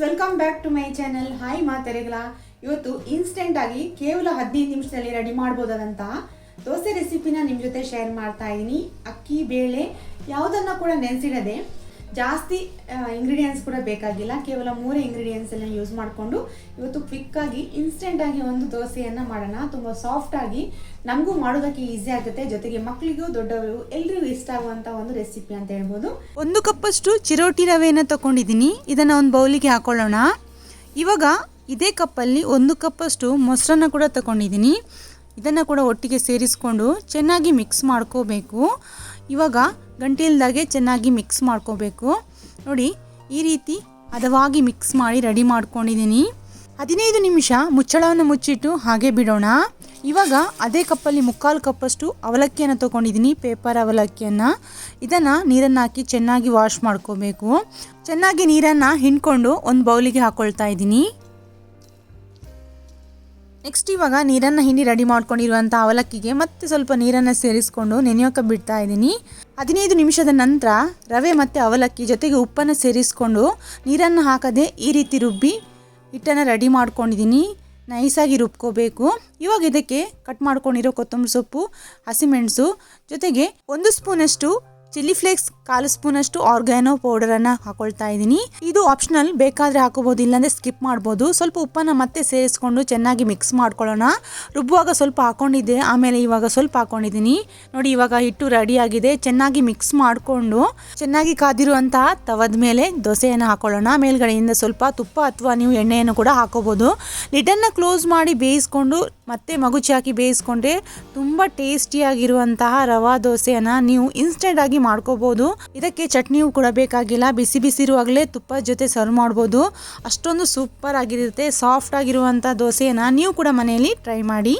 To my channel hi ಮಾತೆರೆಗಳ. ಇವತ್ತು instant ಆಗಿ ಕೇವಲ ಹದಿನೈದು ನಿಮಿಷದಲ್ಲಿ ರೆಡಿ ಮಾಡ್ಬೋದಾದಂತಹ ದೋಸೆ ರೆಸಿಪಿನ ನಿಮ್ಮ ಜೊತೆ ಶೇರ್ ಮಾಡ್ತಾ ಇದ್ದೀನಿ. ಅಕ್ಕಿ, ಬೇಳೆ ಯಾವುದನ್ನು ಕೂಡ ನೆನೆಸಿಡದೆ ಜಾಸ್ತಿ ಇಂಗ್ರೀಡಿಯೆಂಟ್ಸ್ ಕೂಡ ಬೇಕಾಗಿಲ್ಲ. ಕೇವಲ ಮೂರೇ ಇಂಗ್ರೀಡಿಯೆಂಟ್ಸ್ ಎಲ್ಲ ಯೂಸ್ ಮಾಡಿಕೊಂಡು ಇವತ್ತು ಕ್ವಿಕ್ಕಾಗಿ ಇನ್ಸ್ಟೆಂಟಾಗಿ ಒಂದು ದೋಸೆಯನ್ನು ಮಾಡೋಣ. ತುಂಬ ಸಾಫ್ಟಾಗಿ ನಮಗೂ ಮಾಡೋದಕ್ಕೆ ಈಸಿ ಆಗುತ್ತೆ. ಜೊತೆಗೆ ಮಕ್ಕಳಿಗೂ ದೊಡ್ಡವರು ಎಲ್ರಿಗೂ ಇಷ್ಟ ಆಗುವಂಥ ಒಂದು ರೆಸಿಪಿ ಅಂತ ಹೇಳ್ಬೋದು. ಒಂದು ಕಪ್ಪಷ್ಟು ಚಿರೋಟಿ ರವೆಯನ್ನು ತಗೊಂಡಿದ್ದೀನಿ. ಇದನ್ನು ಒಂದು ಬೌಲಿಗೆ ಹಾಕೊಳ್ಳೋಣ. ಇವಾಗ ಇದೇ ಕಪ್ಪಲ್ಲಿ ಒಂದು ಕಪ್ಪಷ್ಟು ಮೊಸರನ್ನು ಕೂಡ ತಗೊಂಡಿದ್ದೀನಿ. ಇದನ್ನು ಕೂಡ ಒಟ್ಟಿಗೆ ಸೇರಿಸ್ಕೊಂಡು ಚೆನ್ನಾಗಿ ಮಿಕ್ಸ್ ಮಾಡ್ಕೋಬೇಕು. ಇವಾಗ ಗಂಟಿಲ್ದಾಗೆ ಚೆನ್ನಾಗಿ ಮಿಕ್ಸ್ ಮಾಡ್ಕೋಬೇಕು. ನೋಡಿ, ಈ ರೀತಿ ಹದವಾಗಿ ಮಿಕ್ಸ್ ಮಾಡಿ ರೆಡಿ ಮಾಡ್ಕೊಂಡಿದ್ದೀನಿ. ಹದಿನೈದು ನಿಮಿಷ ಮುಚ್ಚಳವನ್ನು ಮುಚ್ಚಿಟ್ಟು ಹಾಗೆ ಬಿಡೋಣ. ಇವಾಗ ಅದೇ ಕಪ್ಪಲ್ಲಿ ಮುಕ್ಕಾಲು ಕಪ್ಪಷ್ಟು ಅವಲಕ್ಕಿಯನ್ನು ತೊಗೊಂಡಿದ್ದೀನಿ ಪೇಪರ್ ಅವಲಕ್ಕಿಯನ್ನು. ಇದನ್ನು ನೀರನ್ನು ಹಾಕಿ ಚೆನ್ನಾಗಿ ವಾಶ್ ಮಾಡ್ಕೋಬೇಕು. ಚೆನ್ನಾಗಿ ನೀರನ್ನು ಹಿಂಡ್ಕೊಂಡು ಒಂದು ಬೌಲಿಗೆ ಹಾಕ್ಕೊಳ್ತಾ ಇದ್ದೀನಿ. ನೆಕ್ಸ್ಟ್ ಇವಾಗ ನೀರನ್ನು ಹಿಂಡಿ ರೆಡಿ ಮಾಡ್ಕೊಂಡಿರುವಂಥ ಅವಲಕ್ಕಿಗೆ ಮತ್ತೆ ಸ್ವಲ್ಪ ನೀರನ್ನು ಸೇರಿಸ್ಕೊಂಡು ನೆನೆಯೋಕೆ ಬಿಡ್ತಾ ಇದ್ದೀನಿ. ಹದಿನೈದು ನಿಮಿಷದ ನಂತರ ರವೆ ಮತ್ತು ಅವಲಕ್ಕಿ ಜೊತೆಗೆ ಉಪ್ಪನ್ನು ಸೇರಿಸ್ಕೊಂಡು ನೀರನ್ನು ಹಾಕದೆ ಈ ರೀತಿ ರುಬ್ಬಿ ಹಿಟ್ಟನ್ನು ರೆಡಿ ಮಾಡ್ಕೊಂಡಿದ್ದೀನಿ. ನೈಸಾಗಿ ರುಬ್ಕೋಬೇಕು. ಇವಾಗ ಇದಕ್ಕೆ ಕಟ್ ಮಾಡ್ಕೊಂಡಿರೋ ಕೊತ್ತಂಬರಿ ಸೊಪ್ಪು, ಹಸಿಮೆಣಸು ಜೊತೆಗೆ ಒಂದು ಸ್ಪೂನಷ್ಟು ಚಿಲ್ಲಿ ಫ್ಲೇಕ್ಸ್ ಕಾಲು ಸ್ಪೂನಷ್ಟು ಆರ್ಗ್ಯಾನೋ ಪೌಡರನ್ನು ಹಾಕೊಳ್ತಾ ಇದ್ದೀನಿ. ಇದು ಆಪ್ಷನಲ್, ಬೇಕಾದರೆ ಹಾಕೋಬೋದು ಇಲ್ಲಾಂದರೆ ಸ್ಕಿಪ್ ಮಾಡ್ಬೋದು. ಸ್ವಲ್ಪ ಉಪ್ಪನ್ನು ಮತ್ತೆ ಸೇರಿಸ್ಕೊಂಡು ಚೆನ್ನಾಗಿ ಮಿಕ್ಸ್ ಮಾಡ್ಕೊಳ್ಳೋಣ. ರುಬ್ಬುವಾಗ ಸ್ವಲ್ಪ ಹಾಕೊಂಡಿದ್ದೆ, ಆಮೇಲೆ ಇವಾಗ ಸ್ವಲ್ಪ ಹಾಕೊಂಡಿದ್ದೀನಿ. ನೋಡಿ, ಇವಾಗ ಹಿಟ್ಟು ರೆಡಿ ಆಗಿದೆ. ಚೆನ್ನಾಗಿ ಮಿಕ್ಸ್ ಮಾಡಿಕೊಂಡು, ಚೆನ್ನಾಗಿ ಕಾದಿರುವಂತಹ ತವದ ಮೇಲೆ ದೋಸೆಯನ್ನು ಹಾಕೊಳ್ಳೋಣ. ಮೇಲ್ಗಡೆಯಿಂದ ಸ್ವಲ್ಪ ತುಪ್ಪ ಅಥವಾ ನೀವು ಎಣ್ಣೆಯನ್ನು ಕೂಡ ಹಾಕೋಬೋದು ಲಿಡನ್ನು ಕ್ಲೋಸ್ ಮಾಡಿ ಬೇಯಿಸ್ಕೊಂಡು ಮತ್ತೆ ಮಗುಚಿ ಹಾಕಿ ಬೇಯಿಸ್ಕೊಂಡ್ರೆ ತುಂಬ ಟೇಸ್ಟಿಯಾಗಿರುವಂತಹ ರವಾ ದೋಸೆಯನ್ನು ನೀವು ಇನ್ಸ್ಟೆಂಟ್ ಆಗಿ ಮಾಡ್ಕೋಬೋದು. ಇದಕ್ಕೆ ಚಟ್ನಿಯೂ ಕೂಡ ಬೇಕಾಗಿಲ್ಲ. ಬಿಸಿ ಬಿಸಿ ಇರುವಾಗಲೇ ತುಪ್ಪದ ಜೊತೆ ಸರ್ವ್ ಮಾಡ್ಬೋದು. ಅಷ್ಟೊಂದು ಸೂಪರ್ ಆಗಿರುತ್ತೆ ಸಾಫ್ಟ್ ಆಗಿರುವಂಥ ದೋಸೆಯನ್ನು ನೀವು ಕೂಡ ಮನೆಯಲ್ಲಿ ಟ್ರೈ ಮಾಡಿ.